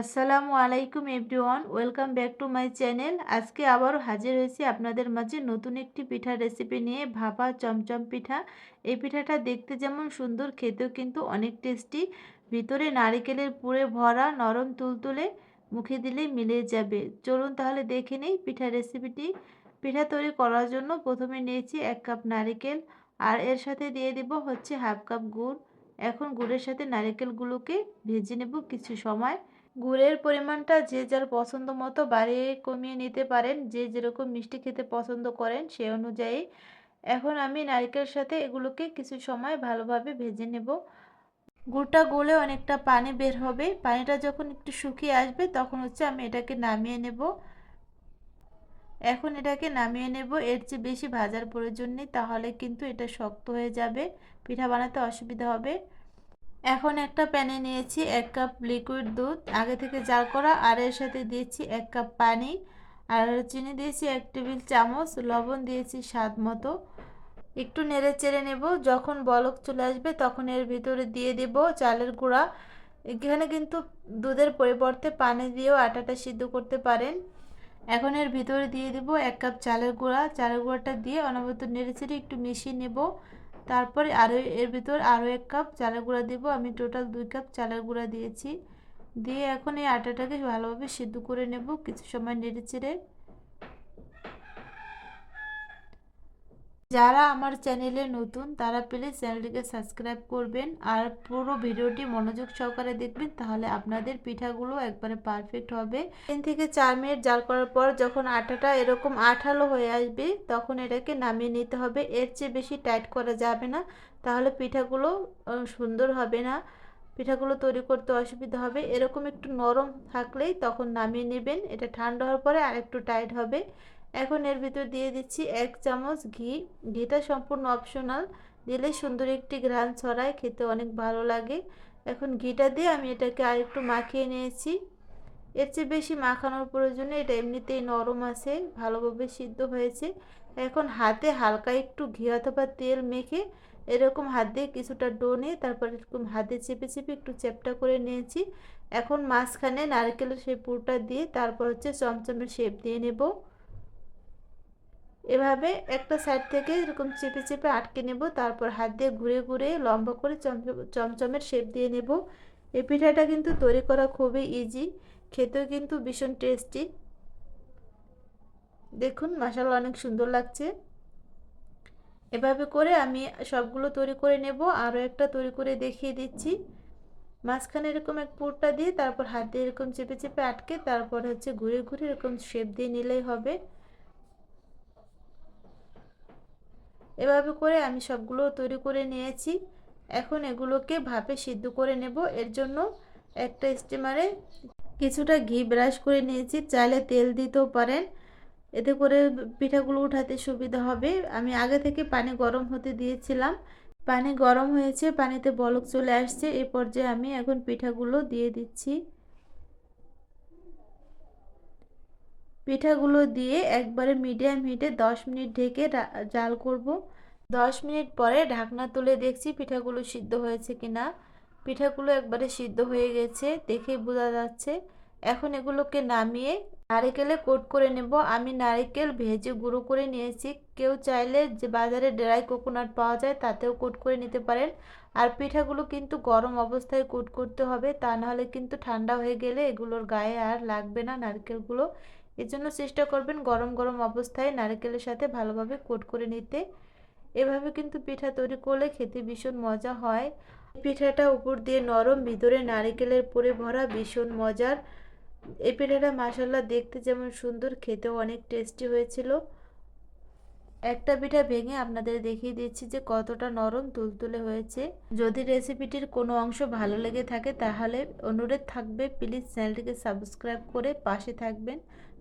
আসসালামু আলাইকুম everyone, welcome back to my channel. আজকে আবারও হাজির হয়েছি আপনাদের মাঝে নতুন একটি পিঠার রেসিপি নিয়ে, ভাপা চমচম পিঠা। এই পিঠাটা দেখতে যেমন সুন্দর, খেতেও কিন্তু অনেক টেস্টি। ভিতরে নারিকেলের পুরে ভরা নরম তুলতুলে মুখে দিলেই মিলে যাবে। চলুন তাহলে দেখে নেই পিঠা রেসিপিটি। পিঠা তৈরি করার জন্য প্রথমে নিয়েছি এক কাপ নারিকেল, আর এর সাথে দিয়ে দেব হচ্ছে হাফ কাপ গুড়। এখন গুড়ের সাথে নারিকেলগুলোকে ভেজে নেব কিছু সময়। গুড়ের পরিমাণটা যে যার পছন্দ মতো বাড়িয়ে কমিয়ে নিতে পারেন। যে যেরকম মিষ্টি খেতে পছন্দ করেন সে অনুযায়ী। এখন আমি নারকেলের সাথে এগুলোকে কিছু সময় ভালোভাবে ভেজে নেব। গুড়টা গলে অনেকটা পানি বের হবে। পানিটা যখন একটু শুকিয়ে আসবে তখন হচ্ছে আমি এটাকে নামিয়ে নেব। এখন এটাকে নামিয়ে নেব। এর চেয়ে বেশি ভাজার প্রয়োজন নেই। তাহলে কিন্তু এটা শক্ত হয়ে যাবে। পিঠা বানাতে অসুবিধা হবে। এখন একটা প্যানে নিয়েছি এক কাপ লিকুইড দুধ, আগে থেকে জাল করা, আর এর সাথে দিয়েছি এক কাপ পানি, আর চিনি দিয়েছি এক টেবিল চামচ, লবণ দিয়েছি স্বাদ মতো। একটু নেড়ে চেড়ে নেব, যখন বলক চলে আসবে তখন এর ভিতরে দিয়ে দেব চালের গুঁড়া। এখানে কিন্তু দুধের পরিবর্তে পানি দিয়েও আটাটা সিদ্ধ করতে পারেন। এখন এর ভিতরে দিয়ে দেব এক কাপ চালের গুঁড়া, চালের গুঁড়াটা দিয়ে অনবরত নেড়ে চেড়ে একটু মিশিয়ে নেব। তারপরে আরও এর ভিতর আরও এক কাপ চালের গুঁড়া দিব। আমি টোটাল দুই কাপ চালের গুঁড়া দিয়েছি। দিয়ে এখন এই আটাটাকে ভালোভাবে সিদ্ধ করে নেব। কিছু সময় নেড়ে চেড়ে যারা আমার চ্যানেলে নতুন, তারা প্লিজ চ্যানেলটিকে সাবস্ক্রাইব করবেন আর পুরো ভিডিওটি মনোযোগ সহকারে দেখবেন, তাহলে আপনাদের পিঠাগুলো একবারে পারফেক্ট হবে। তিন থেকে চার মিনিট জাল করার পর যখন আটাটা এরকম আঠালো হয়ে আসবে, তখন এটাকে নামিয়ে নিতে হবে। এর চেয়ে বেশি টাইট করা যাবে না, তাহলে পিঠাগুলো সুন্দর হবে না। পিঠাগুলো তৈরি করতে অসুবিধা হবে। এরকম একটু নরম থাকলেই তখন নামিয়ে নেবেন। এটা ঠান্ডা হওয়ার পরে আর একটু টাইট হবে। এখন এর ভিতর দিয়ে দিচ্ছি এক চামচ ঘি। ঘিটা সম্পূর্ণ অপশনাল দিলে সুন্দর একটি ঘ্রাণ ছড়ায়, খেতে অনেক ভালো লাগে। এখন ঘিটা দিয়ে আমি এটাকে আর একটু মাখিয়ে নিয়েছি। এর চেয়ে বেশি মাখানোর প্রয়োজনে এটা এমনিতেই নরম আছে, ভালোভাবে সিদ্ধ হয়েছে। এখন হাতে হালকা একটু ঘি অথবা তেল মেখে এরকম হাত দিয়ে কিছুটা ডো নিয়ে তারপর এরকম হাতে চেপে চেপে একটু চ্যাপটা করে নিয়েছি। এখন মাঝখানে নারকেলের সেই পুরটা দিয়ে তারপর হচ্ছে চমচমের শেপ দিয়ে নেব। এভাবে একটা সাইড থেকে এরকম চেপে চেপে আটকে নেব, তারপর হাত দিয়ে ঘুরে ঘুরে লম্বা করে চমচমের শেপ দিয়ে নেব। এই পিঠাটা কিন্তু তৈরি করা খুবই ইজি খেতেও কিন্তু ভীষণ টেস্টি দেখুন মশালা অনেক সুন্দর লাগছে। এভাবে করে আমি সবগুলো তৈরি করে নেব, আরও একটা তৈরি করে দেখিয়ে দিচ্ছি। মাঝখানে এরকম এক পুরটা দিয়ে তারপর হাত দিয়ে এরকম চেপে চেপে আটকে, তারপর হচ্ছে ঘুরে ঘুরে এরকম শেপ দিয়ে নিলেই হবে। এভাবে করে আমি সবগুলো তৈরি করে নিয়েছি। এখন এগুলোকে ভাপে সিদ্ধ করে নেব। এর জন্য একটা স্টিমারে কিছুটা ঘি ব্রাশ করে নিয়েছি। চাইলে তেল দিতেও পারেন। এতে করে পিঠাগুলো উঠাতে সুবিধা হবে। আমি আগে থেকে পানি গরম হতে দিয়েছিলাম। পানি গরম হয়েছে, পানিতে বলক চলে আসছে। এ পর্যায়ে আমি এখন পিঠাগুলো দিয়ে দিচ্ছি। পিঠাগুলো দিয়ে একবারে মিডিয়াম হিটে দশ মিনিট ঢেকে জাল করব। দশ মিনিট পরে ঢাকনা তুলে দেখছি পিঠাগুলো সিদ্ধ হয়েছে কিনা। পিঠাগুলো একবারে সিদ্ধ হয়ে গেছে, দেখে বোঝা যাচ্ছে। এখন এগুলোকে নামিয়ে নারিকেলে কোট করে নেব। আমি নারিকেল ভেজে গুঁড়ো করে নিয়েছি। কেউ চাইলে যে বাজারে ড্রাই কোকোনাট পাওয়া যায় তাতেও কোট করে নিতে পারেন। আর পিঠাগুলো কিন্তু গরম অবস্থায় কোট করতে হবে, তা নাহলে কিন্তু ঠান্ডা হয়ে গেলে এগুলোর গায়ে আর লাগবে না নারকেলগুলো। এজন্য চেষ্টা করবেন গরম গরম অবস্থায় নারকেলের সাথে ভালোভাবে কোট করে নিতে। এভাবে কিন্তু পিঠা তৈরি করলে খেতে ভীষণ মজা হয়। পিঠাটা উপর দিয়ে নরম ভিতরে নারিকেলের পরে ভরা ভীষণ মজার। এই পিঠাটা মাসাল্লা দেখতে যেমন সুন্দর, খেতেও অনেক টেস্টি হয়েছিল। একটা পিঠা ভেঙে আপনাদের দেখিয়ে দিচ্ছি যে কতটা নরম তুলতুলে হয়েছে। যদি রেসিপিটির কোনো অংশ ভালো লেগে থাকে তাহলে অনুরোধ থাকবে, প্লিজ চ্যানেলটিকে সাবস্ক্রাইব করে পাশে থাকবেন।